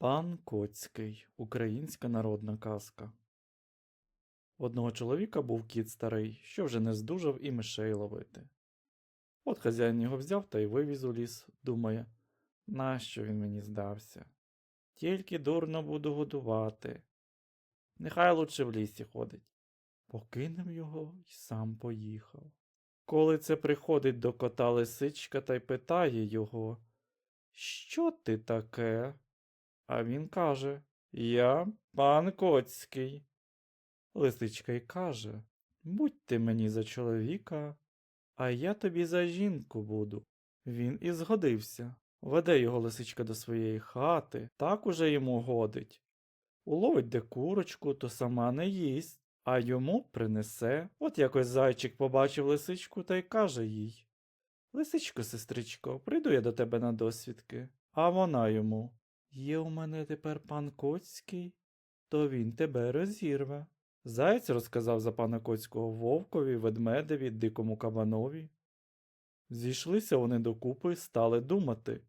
Пан Коцький. Українська народна казка. Одного чоловіка був кіт старий, що вже не здужав і мишей ловити. От хазяїн його взяв та й вивіз у ліс, думає, нащо він мені здався? Тільки дурно буду годувати. Нехай лучше в лісі ходить. Покинув його й сам поїхав. Коли це приходить до кота лисичка та й питає його, Що ти таке? А він каже Я пан Коцький. Лисичка й каже Будь ти мені за чоловіка, а я тобі за жінку буду. Він і згодився. Веде його лисичка до своєї хати, так уже йому годить. Уловить де курочку, то сама не їсть, а йому принесе. От якось зайчик побачив лисичку та й каже їй Лисичко, сестричко, прийду я до тебе на досвідки. А вона йому Є у мене тепер пан Коцький, то він тебе розірве. Заєць розказав за пана Коцького вовкові, ведмедеві, дикому кабанові. Зійшлися вони докупи, стали думати.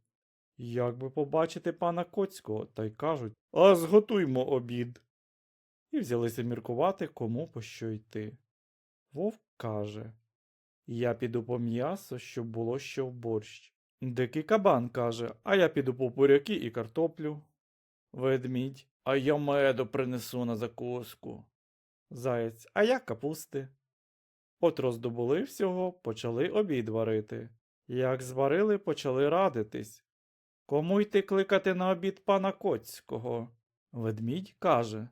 Як би побачити пана Коцького, та й кажуть А зготуймо обід. І взялися міркувати, кому по що йти. Вовк каже Я піду по м'ясо, щоб було що в борщ. Дикий кабан каже, а я піду по буряки і картоплю. Ведмідь, а я меду принесу на закуску. Заєць, а я капусти. От роздобули всього, почали обід варити. Як зварили, почали радитись. Кому йти кликати на обід пана Коцького? Ведмідь каже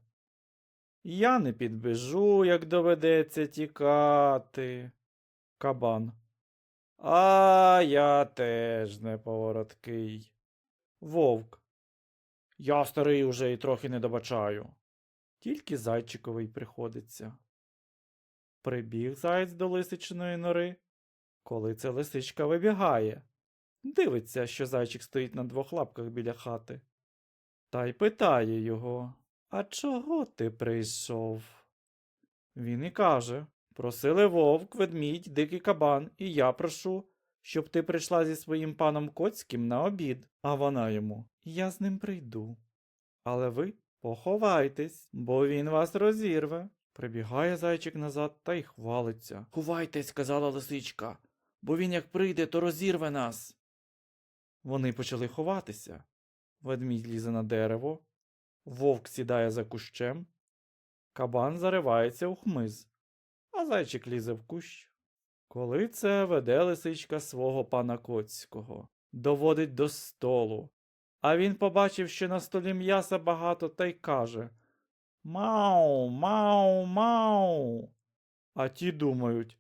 Я не підбіжу, як доведеться тікати. Кабан. А я теж не повороткий. Вовк. Я старий уже і трохи не добачаю. Тільки зайчиковий приходиться. Прибіг заєць до лисичиної нори. Коли це лисичка вибігає, дивиться, що зайчик стоїть на двох лапках біля хати. Та й питає його А чого ти прийшов? Він і каже Просили вовк, ведмідь, дикий кабан, і я прошу, щоб ти прийшла зі своїм паном Коцьким на обід. А вона йому Я з ним прийду. Але ви поховайтесь, бо він вас розірве. Прибігає зайчик назад та й хвалиться. Ховайтесь, сказала лисичка, бо він як прийде, то розірве нас. Вони почали ховатися. Ведмідь лізе на дерево, вовк сідає за кущем, кабан заривається у хмиз, а зайчик лізе в кущ. Коли це веде лисичка свого пана Коцького, доводить до столу, а він побачив, що на столі м'яса багато, та й каже Мау, мау, мау. А ті думають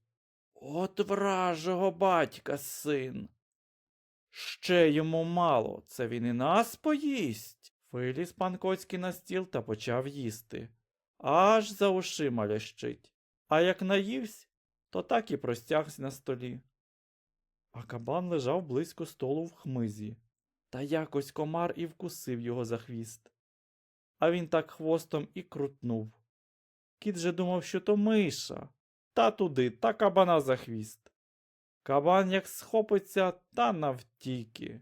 От вражого батька син. Ще йому мало, це він і нас поїсть. Виліз пан Коцький на стіл та почав їсти. Аж за ушима лящить. А як наївсь, то так і простягся на столі. А кабан лежав близько столу в хмизі, та якось комар і вкусив його за хвіст. А він так хвостом і крутнув. Кіт же думав, що то миша, та туди, та кабана за хвіст. Кабан як схопиться, та навтіки.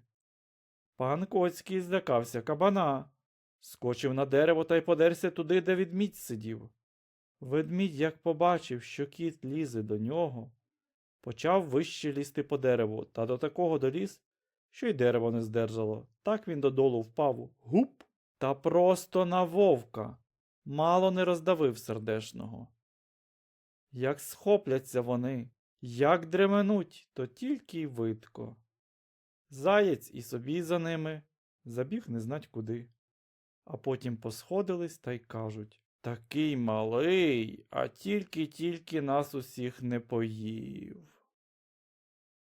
Пан Коцький злякався кабана, скочив на дерево та й подерся туди, де ведмідь сидів. Ведмідь, як побачив, що кіт лізе до нього, почав вище лізти по дереву, та до такого доліз, що й дерево не здержало. Так він додолу впав гуп та просто на вовка, мало не роздавив сердешного. Як схопляться вони, як дременуть, то тільки й видко. Заєць і собі за ними забіг не знать куди. А потім посходились та й кажуть Такий малий, а тільки-тільки нас усіх не поїв.